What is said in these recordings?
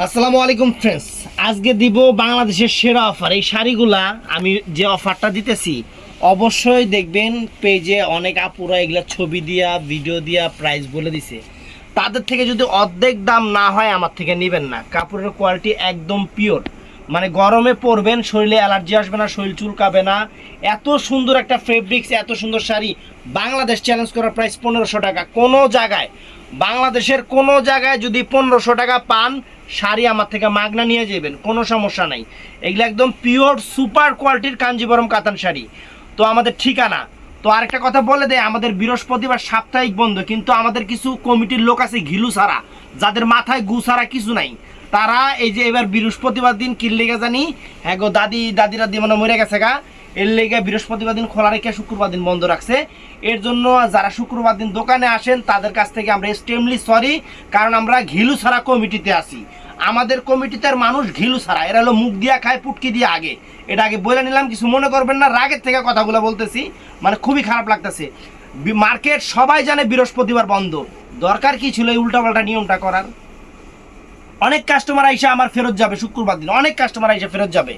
আসসালামু আলাইকুম ফ্রেন্ডস আজকে দিব বাংলাদেশের সেরা অফার এই শাড়িগুলা আমি যে অফারটা দিতেছি, অবশ্যই দেখবেন পেজে অনেক আপুরা এগুলা ছবি দিয়া ভিডিও দিয়া প্রাইস বলে দিছে। তাদের থেকে যদি অর্ধেক দাম না হয়, আমার থেকে নেবেন না। কাপড়ের কোয়ালিটি একদম পিওর মানে গরমে পরবেন, শরীরে অ্যালার্জি আসবে না, শরীর চুলকাবে না। এত সুন্দর একটা ফেব্রিক্স এত সুন্দর শাড়ি। বাংলাদেশ চ্যালেঞ্জ করার প্রাইস পনেরোশো টাকা। কোনো জায়গায়, বাংলাদেশের কোনো জায়গায় যদি পনেরোশো টাকা পান শাড়ি আমার থেকে মাগনা নিয়ে যাবেন, কোনো সমস্যা নাই। এগুলো একদম পিওর সুপার কোয়ালিটির কাঞ্জিবরম কাতান শাড়ি। তো আমাদের ঠিকানা, তো আরেকটা কথা বলে দেয়, আমাদের বৃহস্পতিবার সাপ্তাহিক বন্ধ, কিন্তু আমাদের কিছু কমিটির লোক আছে ঘিলু ছাড়া যাদের মাথায় গু ছাড়া কিছু নাই। তারা এই যে এবার বৃহস্পতিবার দিন কিল লেগে জানি হ্যাঁ গো, দাদি, দাদিরা দিয়ে মানে মরে গেছে গা, এর লেগে বৃহস্পতিবার দিন খোলা রেখে শুক্রবার দিন বন্ধ রাখছে। এর জন্য যারা শুক্রবার দিন দোকানে আসেন, তাদের কাছ থেকে আমরা এক্সট্রিমলি সরি কারণ আমরা ঘিলু ছাড়া কমিটিতে আসি আমাদের কমিটিতে মানুষ ঘিলু ছাড়া। এরা হলো মুখ দিয়া খায়, পুটকি দিয়ে আগে। এটা আগে বলে নিলাম, কিছু মনে করবেন না। রাগের থেকে কথাগুলো বলতেছি মানে খুবই খারাপ লাগতেছে। মার্কেট সবাই জানে বৃহস্পতিবার বন্ধ। দরকার কি ছিল এই উল্টাপাল্টা নিয়মটা করার? অনেক কাস্টমার আইসা আমার ফেরত যাবে শুক্রবার দিন। অনেক কাস্টমার আইসা ফেরত যাবে।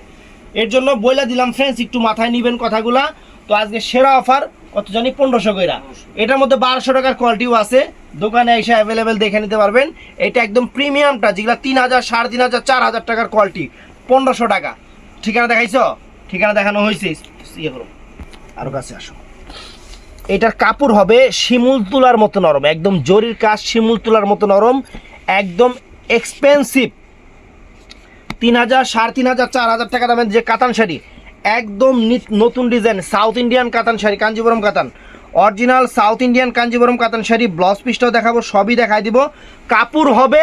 এর জন্য বইলা দিলাম ফ্রেন্ডস একটু মাথায় নিবেন কথাগুলা। তো আজকে সেরা অফার কত জানি পনেরোশো কইরা। এটার মধ্যে বারোশো টাকার কোয়ালিটিও আছে। দোকানে এসে অ্যাভেলেবেল দেখে নিতে পারবেন। এটা একদম প্রিমিয়ামটা যেগুলো তিন হাজার, সাড়ে তিন হাজার, চার হাজার টাকার কোয়ালিটি পনেরোশো টাকা। ঠিকানা দেখাইছ? ঠিকানা দেখানো হয়েছে ইয়ে করো। আরও কাছে আসো। এটার কাপড় হবে শিমুল তুলার মতো নরম। একদম জরির কাজ, শিমুল তুলার মতো নরম। একদম এক্সপেন্সিভ তিন হাজার, সাড়ে তিন হাজার, চার হাজার টাকা দামের যে কাতান শাড়ি। একদম নিত- নতুন ডিজাইন সাউথ ইন্ডিয়ান কাতান শাড়ি, কাঞ্জিবরম কাতান। অরিজিনাল সাউথ ইন্ডিয়ান কাঞ্জিবরম কাতান শাড়ি, ব্লাউজ পিসটাও দেখাবো, সবই দেখাই দিব। কাপড় হবে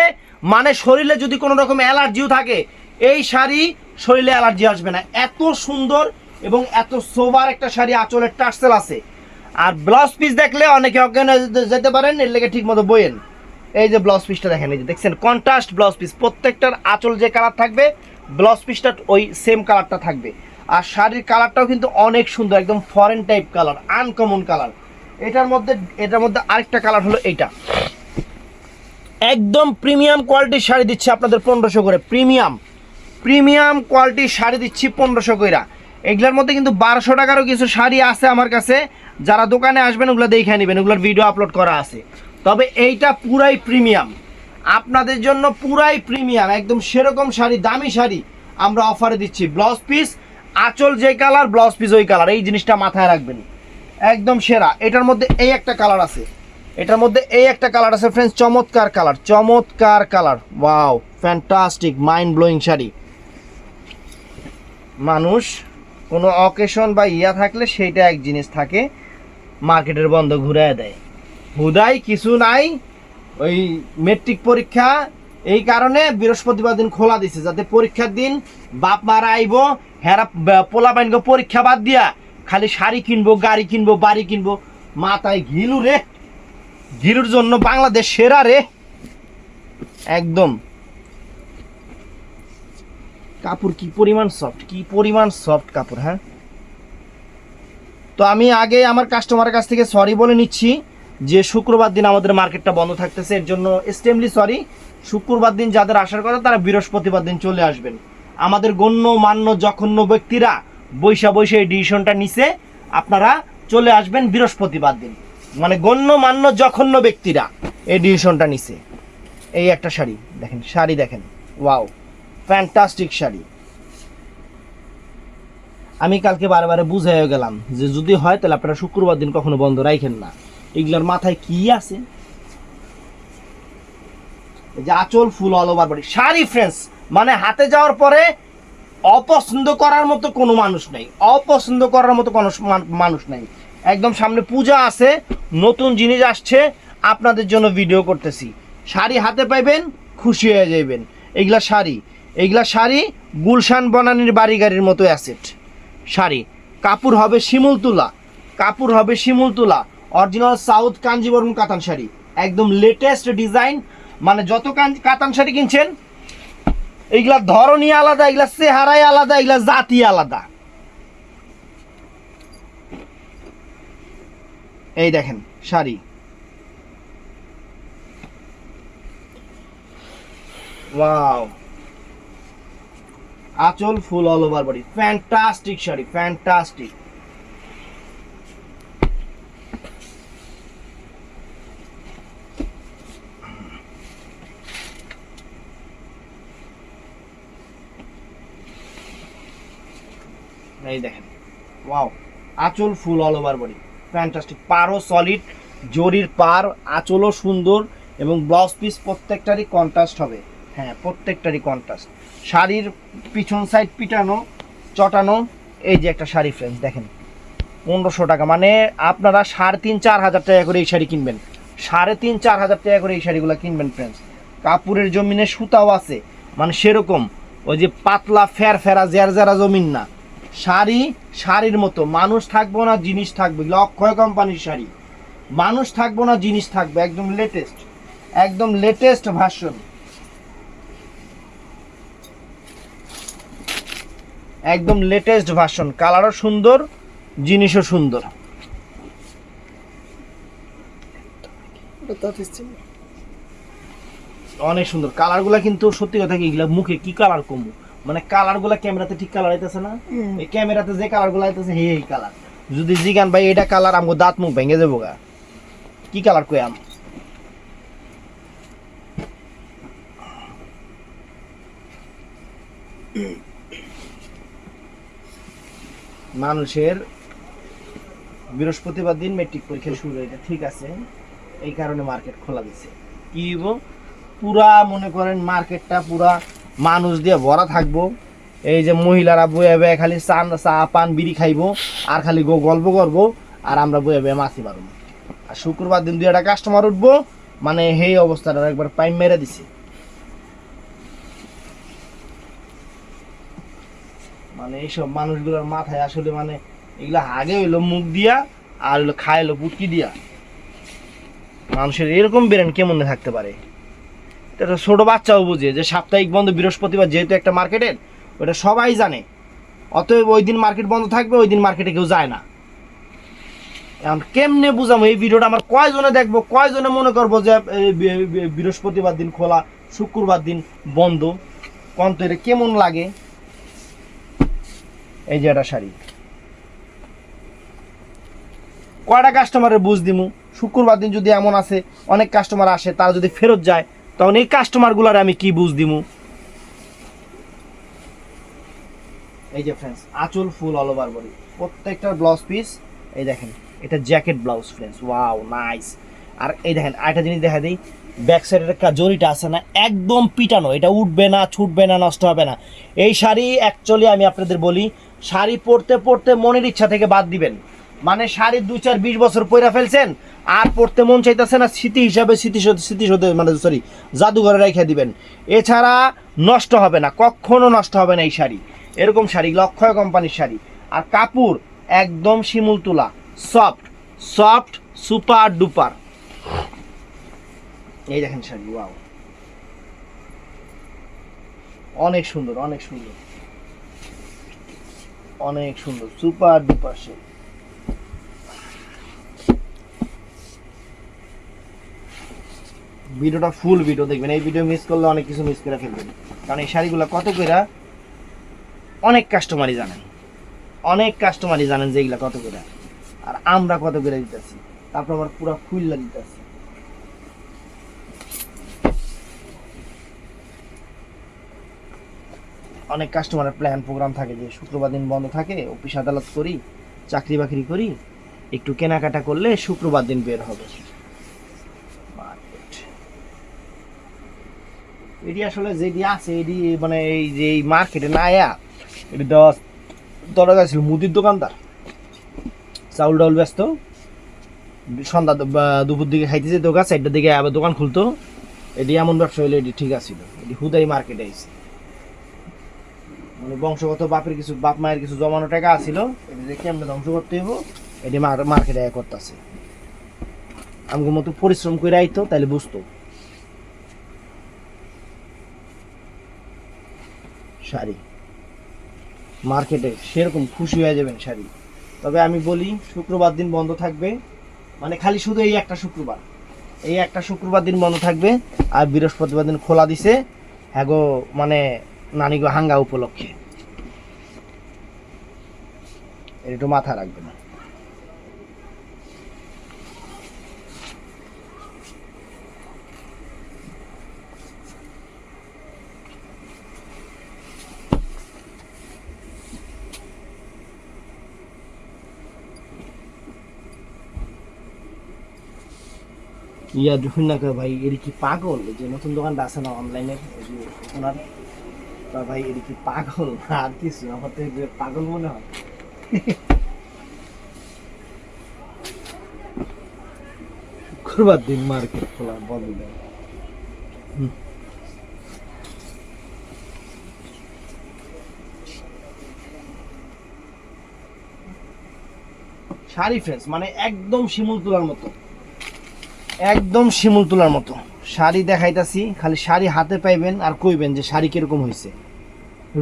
মানে শরীরে যদি কোনো রকম অ্যালার্জিও থাকে, এই শাড়ি শরীরে অ্যালার্জি আসবে না। এত সুন্দর এবং এত সোবার একটা শাড়ি আঁচলের টার্সেল আছে। আর ব্লাউজ পিস দেখলে অনেকে অজ্ঞান যেতে পারেন, এর লেগে ঠিক মতো বইয়েন। এই যে ব্লাউজ পিসটা দেখেন, এই যে দেখছেন কন্ট্রাস্ট ব্লাউজ পিস। প্রত্যেকটার আঁচল যে কালার থাকবে, ব্লাউজ পিসটা ওই সেম কালারটা থাকবে। আর শাড়ির কালারটাও কিন্তু অনেক সুন্দর, একদম foreign type colour uncommon colour এটার মধ্যে এটার মধ্যে আরেকটা কালার হলো এইটা। একদম প্রিমিয়াম কোয়ালিটির শাড়ি দিচ্ছি আপনাদের পনেরোশো করে। প্রিমিয়াম প্রিমিয়াম কোয়ালিটির শাড়ি দিচ্ছি পনেরোশো কইরা। এগুলোর মধ্যে কিন্তু বারোশো টাকারও কিছু শাড়ি আছে আমার কাছে। যারা দোকানে আসবেন, ওগুলো দেখে নেবেন। ওগুলোর ভিডিও আপলোড করা আছে। তবে এইটা পুরাই প্রিমিয়াম। আপনাদের জন্য পুরাই প্রিমিয়াম। একদম সেরকম শাড়ি, দামি শাড়ি আমরা অফারে দিচ্ছি। ব্লাউজ পিস আঁচল যে কালার ব্লাউজ পিস ওই কালার। এই জিনিসটা মাথায় রাখবেন। একদম সেরা। এটার মধ্যে এই একটা কালার আছে। এটার মধ্যে এই একটা কালার আছে ফ্রেন্ডস চমৎকার কালার চমৎকার colour wow fantastic mind blowing sari. মানুষ, কোনো অকেশন বা ইয়া থাকলে সেইটা এক জিনিস থাকে, মার্কেটের বন্ধ ঘুরায় দেয়। হুদাই কিছু নাই, ওই মেট্রিক পরীক্ষা, এই কারণে বৃহস্পতিবার দিন খোলা দিছে, যাতে পরীক্ষার দিন বাপ মারা আইব, হেরা, পোলা বাইনগো পরীক্ষা বাদ দিয়া খালি শাড়ি কিনবো, গাড়ি কিনবো, বাড়ি কিনবো। মাথায় ঘিলু রে। ঘিলুর জন্য বাংলাদেশ সেরা রে। একদম। কাপড় কি পরিমাণ সফট কি পরিমাণ সফট কাপড় হ্যাঁ? তো আমি আগে আমার কাস্টমারের কাছ থেকে সরি বলে নিচ্ছি যে শুক্রবার দিন আমাদের মার্কেটটা বন্ধ থাকতেছে। এর জন্য এক্সট্রিমলি সরি শুক্রবার দিন যাদের আসার কথা তারা বৃহস্পতিবার দিন চলে আসবেন। আমাদের গণ্য, মান্য, জঘন্য ব্যক্তিরা বৈশা বৈশা এই ডিসিশনটা নিছে, আপনারা চলে আসবেন বৃহস্পতিবার দিন। মানে গণ্য মান্য জঘন্য ব্যক্তিরা এই ডিসিশনটা নিছে। এই একটা শাড়ি, দেখেন শাড়ি দেখেন। Wow, fantastic sari. আমি কালকে বারে বারে বুঝাইয়া গেলাম যে যদি হয় তাহলে আপনারা শুক্রবার দিন কখনো বন্ধ রাখেন না। এগুলোর মাথায় কি আছে? যে আঁচল full all over body sari friends মানে হাতে যাওয়ার পরে অপছন্দ করার মতো কোনো মানুষ নেই। অপছন্দ করার মতো কোনো মান- মানুষ নেই। একদম সামনে পূজা আছে, নতুন জিনিস আসছে, আপনাদের জন্য ভিডিও করতেছি। শাড়ি হাতে পাইবেন, খুশি হয়ে যাইবেন। এগুলা শাড়ি। এগুলা শাড়ি গুলশান বনানির বাড়ি গাড়ির মতো অ্যাসেট শাড়ি। কাপড় হবে শিমুল তুলা। কাপড় হবে শিমুল তুলা। অরিজিনাল সাউথ কাঞ্জিবরম কাতান শাড়ি। একদম লেটেস্ট ডিজাইন মানে যত কাতান শাড়ি কিনছেন এইগুলা ধরনই আলাদা এগুলা চেহারাই আলাদা এগুলা জাতি আলাদা। এই দেখেন, শাড়ি। ওয়াও। আঁচল full all over body fantastic sari fantastic এই দেখেন। ওয়াও আঁচল full all over body fantastic পারও solid জরির পার, আঁচলও সুন্দর এবং ব্লাউজ পিস প্রত্যেকটারই কন্ট্রাস্ট হবে। হ্যাঁ প্রত্যেকটারই কন্ট্রাস্ট শাড়ির পিছন সাইড পিটানো, চটানো, এই যে একটা শাড়ি ফ্রেন্ডস দেখেন। পনেরোশো টাকা মানে আপনারা সাড়ে তিন, চার হাজার টাকা করে এই শাড়ি কিনবেন। সাড়ে তিন, চার হাজার টাকা করে এই শাড়িগুলো কিনবেন ফ্রেন্ডস কাপড়ের জমিনে সুতাও আছে মানে সেরকম। ওই যে পাতলা, ফের ফেরা জের জেরা জমিন না। শাড়ি, শাড়ির মতো। মানুষ থাকব না, জিনিস থাকবে। অক্ষয় কোম্পানির শাড়ি। মানুষ থাকব না, জিনিস থাকবে। একদম লেটেস্ট একদম লেটেস্ট ভার্সন একদম লেটেস্ট ভার্সন কালারও সুন্দর, জিনিসও সুন্দর। অনেক সুন্দর। কালারগুলা কিন্তু সত্যি কথা কি মুখে কি কালার কম? মানে কালারগুলা ক্যামেরাতে ঠিক কালার আইতেছে না? এই ক্যামেরাতে যে কালারগুলো আইতেছে হে এই কালার যদি জিগান ভাই এটা কালার আমগো দাঁত মুখ ভেঙে যাব গা। কি কালার কই আম? মানুষের বৃহস্পতিবার দিন মেট্রিক পরীক্ষা শুরু এটা ঠিক আছে এই কারণে মার্কেট খোলা দিছে। কি হইব? পুরা মনে করেন মার্কেটটা পুরা মানুষ দিয়ে ভরা থাকব। এই যে মহিলারা বয়ে বয়ে খালি চান, চা, পান, বিড়ি খাইবো, আর খালি গো গল্প করব, আর আমরা বয়ে বয়ে মাছি মারবো। আর শুক্রবার দিন দুই একটা কাস্টমার উঠবো মানে সেই অবস্থাটা একবার পাইপ মেরে দিছে। মানে এইসব মানুষগুলোর মাথায় আসলে মানে এগুলো আগে হইল মুখ দিয়া, আর হইল খায় হইল পুটকি দিয়া। মানুষের এরকম বেরেন কেমন থাকতে পারে? এটা ছোট বাচ্চাও বুঝে যে সাপ্তাহিক বন্ধ, বৃহস্পতিবার যেহেতু একটা মার্কেটের ওটা সবাই জানে। অতএব ওই দিন মার্কেট বন্ধ থাকবে, ওই দিন মার্কেটে কেউ যায় না। এখন কেমনে বুঝাবো? এই ভিডিওটা আমার কয়জনে দেখব? কয়জনে মনে করব যে বৃহস্পতিবার দিন খোলা, শুক্রবার দিন বন্ধ? কন্ত এটা কেমন লাগে? এই যে একটা শাড়ি। কয়টা কাস্টমারের বুঝ দিমু? শুক্রবার দিন যদি এমন আছে, অনেক কাস্টমার আসে, তারা যদি ফেরত যায় তখন এই কাস্টমারগুলার আমি কি বুঝ দিমু? এই যে ফ্রেন্ডস আঁচল ফুল অল ওভার বডি প্রত্যেকটা ব্লাউজ পিস এই দেখেন, এটা jacket blouse friends wow nice আর এই দেখেন, আরেকটা জিনিস দেখা দিই ব্যাক সাইডের জরিটা আছে না, একদম পিটানো, এটা উঠবে না, ছুটবে না, নষ্ট হবে না। এই শাড়ি অ্যাকচুয়ালি আমি আপনাদের বলি, শাড়ি পরতে পরতে মনের ইচ্ছা থেকে বাদ দিবেন। মানে শাড়ি দু চার বিশ বছর পয়রা ফেলছেন আর পড়তে মন চাইতেছে না, স্মৃতি হিসাবে, স্মৃতি স্মৃতি মানে সরি জাদুঘরে রেখে দিবেন। এছাড়া নষ্ট হবে না, কখনো নষ্ট হবে না এই শাড়ি। এরকম শাড়ি, লক্ষয় কোম্পানির শাড়ি। আর কাপড় একদম শিমুল তুলা সফট সফট সুপার ডুপার এই দেখেন শাড়ি ওয়াও অনেক সুন্দর অনেক সুন্দর। অনেক সুন্দর সুপার ডুপার শাড়ি ভিডিওটা ফুল ভিডিও দেখবেন। এই ভিডিও মিস করলে অনেক কিছু মিস করে ফেলবেন। কারণ এই শাড়িগুলো কত কইরা অনেক কাস্টমারই জানেন। অনেক কাস্টমারই জানেন যে এগুলা কত করে আর আমরা কত করে দিতেছি। তারপর আমার পুরো ফুললা দিতেছি। অনেক কাস্টমারের প্ল্যান প্রোগ্রাম থাকে যে শুক্রবার দিন বন্ধ থাকে, অফিস আদালত করি, চাকরি বাকরি করি, একটু কেনাকাটা করলে শুক্রবার দিন বের হবে মার্কেট এটি আসলে যেটি আছে, এটি মানে এই যে এই মার্কেটে না আয়া, এটি দেওয়া ধরা গেছিল মুদির দোকানদার। চাউল ডাউল ব্যস্ত। সন্ধ্যা দুপুর দিকে খাইতে যেত গা চারটার দিকে আবার দোকান খুলতো। এটি এমন ব্যবসা হইলে, এটি ঠিক আছিল এটি হুদাই মার্কেটে আইছে। মানে বংশগত বাপের কিছু, বাপ মায়ের কিছু জমানো টাকা আছিল। এটি যে কেমনে ধ্বংস করতে হইব। এটি মার্কেটে করতেছে। আমগো মতো পরিশ্রম করে আইতো তাহলে বুঝতো। শাড়ি। মার্কেটে সেরকম খুশি হয়ে যাবেন শাড়ি। তবে আমি বলি, শুক্রবার দিন বন্ধ থাকবে। মানে খালি শুধু এই একটা শুক্রবার। এই একটা শুক্রবার দিন বন্ধ থাকবে আর বৃহস্পতিবার দিন খোলা দিছে। হ্যাঁ গো মানে নানিগো হাঙ্গা উপলক্ষে। একটু মাথা রাখবে না ইয়া দেখুন না ভাই, এর কি পাগল? যে নতুন দোকানটা আছে না অনলাইনে ওনার ভাই, এর কি পাগল? আর কিছু আমার তো পাগল মনে হয়। শুক্রবার দিন মার্কেট খোলা শাড়ি ফ্রেন্স মানে একদম শিমুল তোলার মতো। একদম শিমুল তোলার মতো। শাড়ি দেখাইতাছি, খালি শাড়ি হাতে পাইবেন আর কইবেন যে শাড়ি কীরকম হয়েছে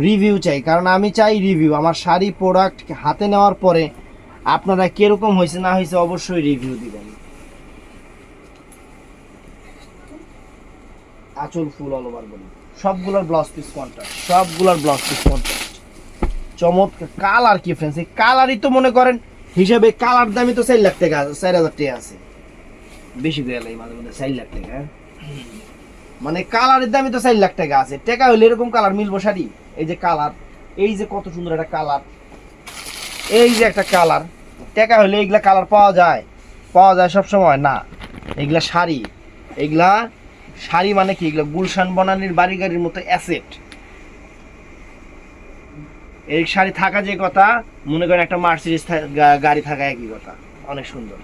রিভিউ চাই, কারণ আমি চাই রিভিউ। আমার শাড়ি প্রোডাক্ট হাতে নেওয়ার পরে আপনারা কীরকম হয়েছে না হয়েছে অবশ্যই রিভিউ দিবেন। আঁচল ফুল অল ওভার বলি সবগুলোর ব্লাউজ পিস কন্ট্রাস্ট সবগুলোর ব্লাউজ পিস কন্ট্রাস্ট চমৎকার কালার কি ফ্রেন্ডস এই কালারই তো মনে করেন, হিসাবে কালার দামই তো চার লাখ টাকা, চার হাজার টাকা আছে। বেশি করে লাগে মাঝে মধ্যে চার লাখ টাকা? মানে কালারের দামই তো চার লাখ টাকা আছে। টাকা হইলে এরকম কালার মিলবো শাড়ি? এই যে কালার এই যে কত সুন্দর একটা কালার এই যে একটা কালার টাকা হইলে এইগুলা কালার পাওয়া যায়। পাওয়া যায় সব সময় না। এগুলা শাড়ি। এগুলা শাড়ি মানে কি? এগুলা গুলশান বনানির বাড়ি গাড়ির মতো অ্যাসেট এই শাড়ি থাকা যে কথা, মনে করেন একটা মার্সিডিস গাড়ি থাকা একই কথা। অনেক সুন্দর.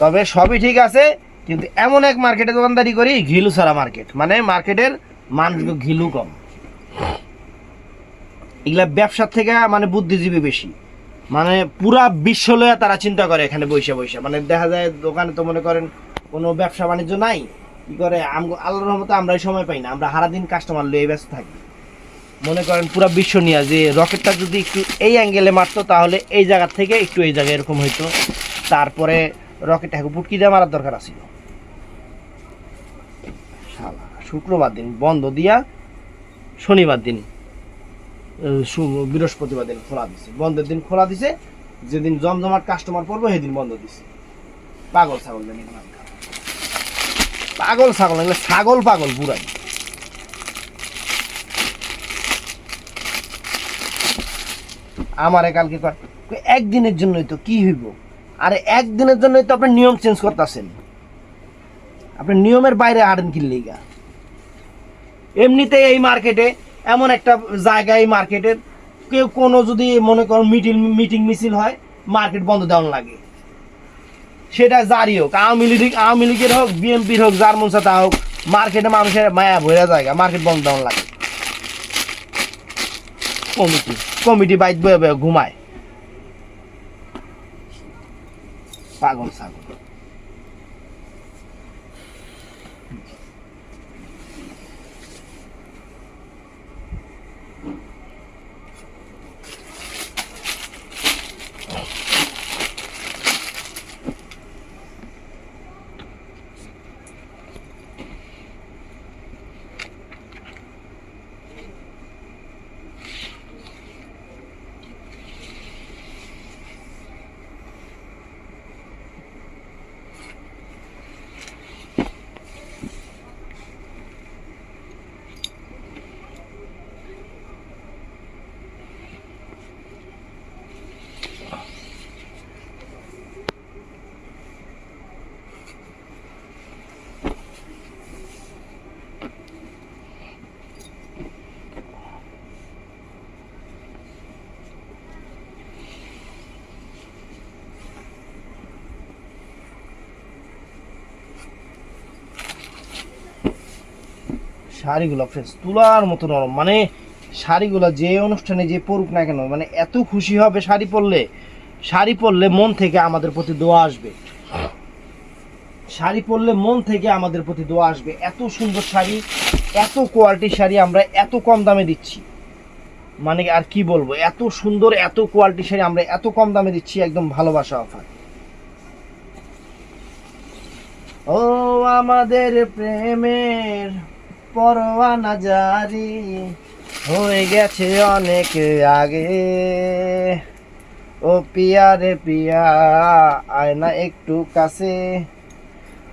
তবে সবই ঠিক আছে, কিন্তু এমন এক মার্কেটে দোকানদারি করি ঘিলু ছাড়া মার্কেট মানে মার্কেটের মানুষগুলো ঘিলু কম। এগুলা ব্যবসার থেকে মানে বুদ্ধিজীবী বেশি। মানে পুরা বিশ্ব লয়া তারা চিন্তা করে এখানে বৈশা বৈশা মানে দেখা যায় দোকানে তো মনে করেন কোনো ব্যবসা বাণিজ্য নাই, কি করে আল্লাহর রহমতে আমরা এই সময় পাই না। আমরা সারাদিন কাস্টমার লয়ে ব্যস্ত থাকি। মনে করেন পুরো বিশ্ব নিয়ে যে রকেটটা যদি একটু এই অ্যাঙ্গেলে মারতো, তাহলে এই জায়গা থেকে একটু এই জায়গায় এরকম হইতো। তারপরে রকেটটাকে পুটকি দিয়ে মারার দরকার আছিল। শুক্রবার দিন, বন্ধ দিয়া শনিবার দিন বৃহস্পতিবার দিন খোলা দিছে। বন্ধের দিন খোলা দিছে, যেদিন জমজমাট কাস্টমার পড়ব, সেদিন বন্ধ দিছে। পাগল ছাগল পাগল ছাগল ছাগল পাগল বুড়াই আমারে কালকে একদিনের জন্যই তো কি হইব? আরে একদিনের জন্যই তো আপনি নিয়ম চেঞ্জ করতেছেন। আপনি নিয়মের বাইরে হাঁটেন কিনলে গা এমনিতে এই মার্কেটে এমন একটা জায়গা, এই মার্কেটের কেউ কোনো যদি মনে করো মিটিং মিটিং মিছিল হয়, মার্কেট বন্ধ দেওয়ান লাগে। সেটা জারি হোক, আওয়ামী লীগ, আওয়ামী লীগের হোক, বিএনপির হোক, যার তা হোক, মার্কেটে মানুষের মায়া ভরা জায়গা মার্কেট বন্ধ দেওয়ান লাগে। কমিটি কমিটি বাইত বয়ে বয়ে ঘুমায়। পাগল ছাগল। শাড়িগুলো ফ্রেন্ডস তুলার মতো নরম। মানে শাড়িগুলো যে অনুষ্ঠানে যে পরুক না কেন মানে এত খুশি হবে শাড়ি পরলে শাড়ি পরলে মন থেকে আমাদের প্রতি দোয়া আসবে। শাড়ি পরলে মন থেকে আমাদের প্রতি দোয়া আসবে। এত সুন্দর শাড়ি, এত কোয়ালিটির শাড়ি আমরা এত কম দামে দিচ্ছি। মানে আর কি বলব, এত সুন্দর, এত কোয়ালিটি শাড়ি আমরা এত কম দামে দিচ্ছি, একদম ভালোবাসা অফার ও আমাদের প্রেমের পরোয়ানা জারি। হয়ে গেছে অনেক আগে। ও পিয়া রে প্রিয়া আয়না একটু কাছে।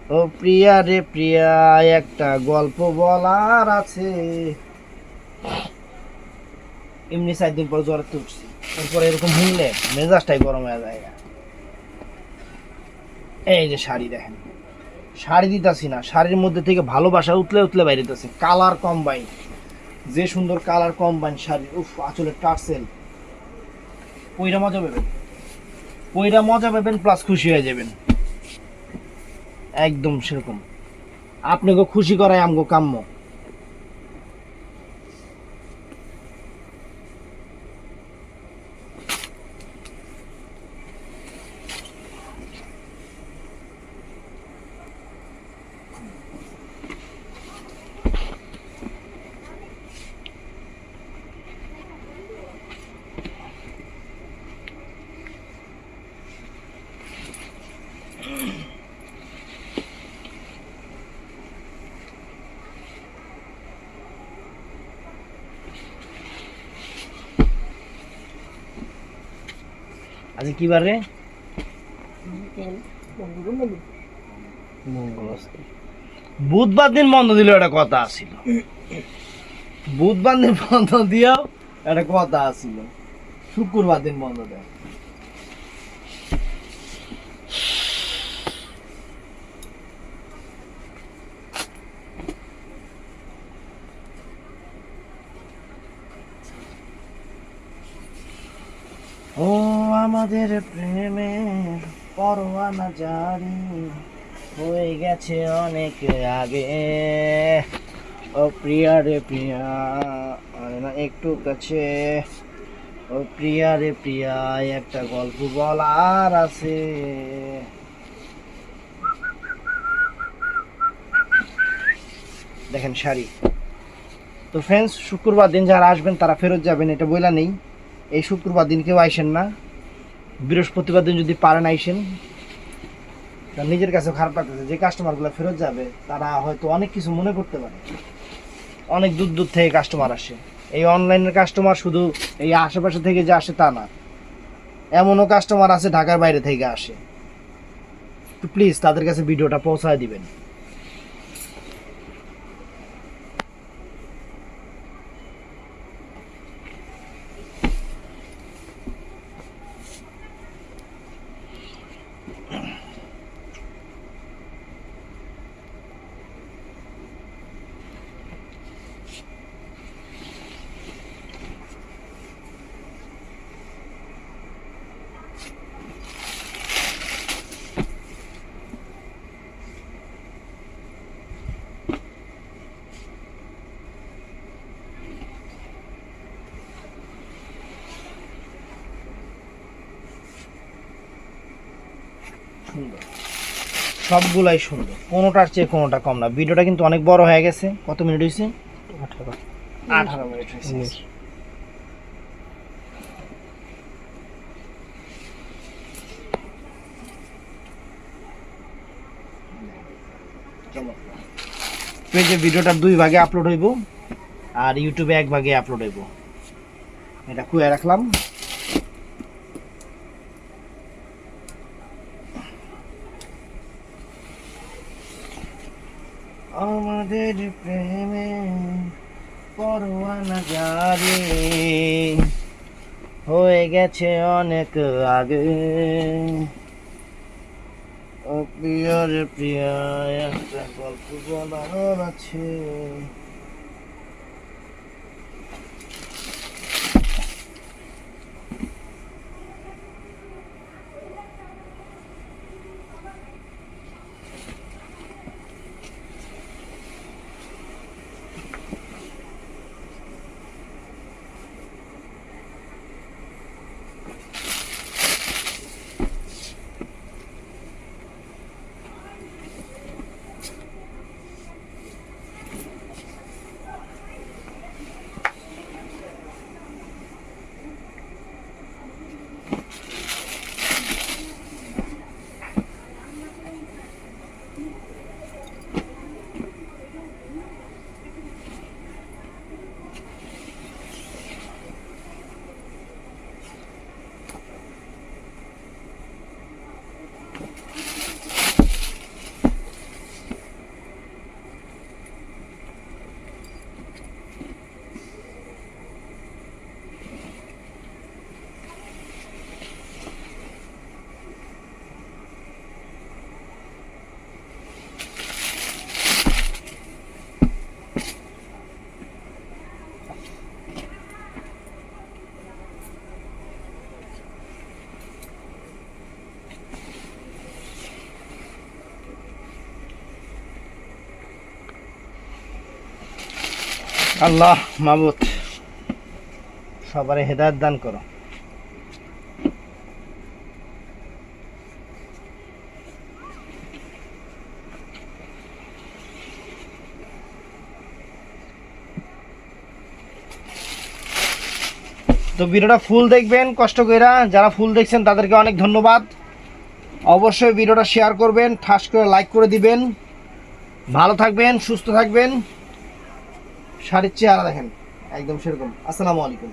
ও প্রিয়া রে প্রিয়া, একটা গল্প বলার আছে। এমনি চার দিন পর জ্বর উঠছি। এরপর এরকম শুনলে মেজাজটাই গরম হয়ে যায়। এই যে শাড়ি দেখেন। শাড়ি দিতেছি না, শাড়ির মধ্যে থেকে ভালোবাসা উতলে উতলে বাইরেতেছে কালার কম্বাইন যে সুন্দর কালার কম্বাইন শাড়ি, উফ আচলে টার্সেল। পইরা মজা পাবেন। পইরা মজা পাবেন প্লাস খুশি হয়ে যাবেন। একদম সেরকম। আপনাকে খুশি করাই আমগো কাম্য। আজকে কি বারে? বুধবার দিন বন্ধ দিল একটা কথা আসিল বুধবার দিন বন্ধ দিয়েও একটা কথা আসিল শুক্রবার দিন বন্ধ দেয় ও আমাদের প্রেমের পরোয়ানা জারি হয়ে গেছে অনেক আগে। ও প্রিয়া রে প্রিয়া একটু কাছে। ও প্রিয়া রে প্রিয়া, একটা গল্প বলার আছে। দেখেন শাড়ি। তো ফ্রেন্ডস শুক্রবার দিন যারা আসবেন, তারা ফেরত যাবেন, এটা বইলা নেই। এই শুক্রবার দিন কেউ আইসেন না। বৃহস্পতিবার দিন যদি পারেন আইসেন নিজের কাছে খারাপ লাগতেছে, যে কাস্টমারগুলো ফেরত যাবে, তারা হয়তো অনেক কিছু মনে করতে পারে। অনেক দূর দূর থেকে কাস্টমার আসে। এই অনলাইনের কাস্টমার শুধু এই আশেপাশে থেকে যে আসে তা না। এমনও কাস্টমার আছে ঢাকার বাইরে থেকে আসে। তো প্লিজ তাদের কাছে ভিডিওটা পৌঁছায় দিবেন সুন্দর সবগুলাই সুন্দর। কোনোটার চেয়ে কোনোটা কম না। ভিডিওটা কিন্তু অনেক বড় হয়ে গেছে। কত মিনিট হয়েছে আঠারো। আঠারো মিনিট হয়েছে। পেজে ভিডিওটা দুই ভাগে আপলোড হইব আর ইউটিউবে এক ভাগে আপলোড হইব। এটা কুয়ে রাখলাম আমাদের প্রেমে পরোয়ানা জারি হয়ে গেছে অনেক আগে। ও রে প্রিয়া একটা গল্প বলার আছে। আল্লাহ মাবুত সবারে হেদায়ত দান করো। তো ভিডিওটা ফুল দেখবেন, কষ্ট কইরা। যারা ফুল দেখছেন, তাদেরকে অনেক ধন্যবাদ। অবশ্যই ভিডিওটা শেয়ার করবেন, ঠাস করে লাইক করে দিবেন। ভালো থাকবেন, সুস্থ থাকবেন। শাড়ির চেহারা দেখেন একদম সেরকম। আসসালামু আলাইকুম।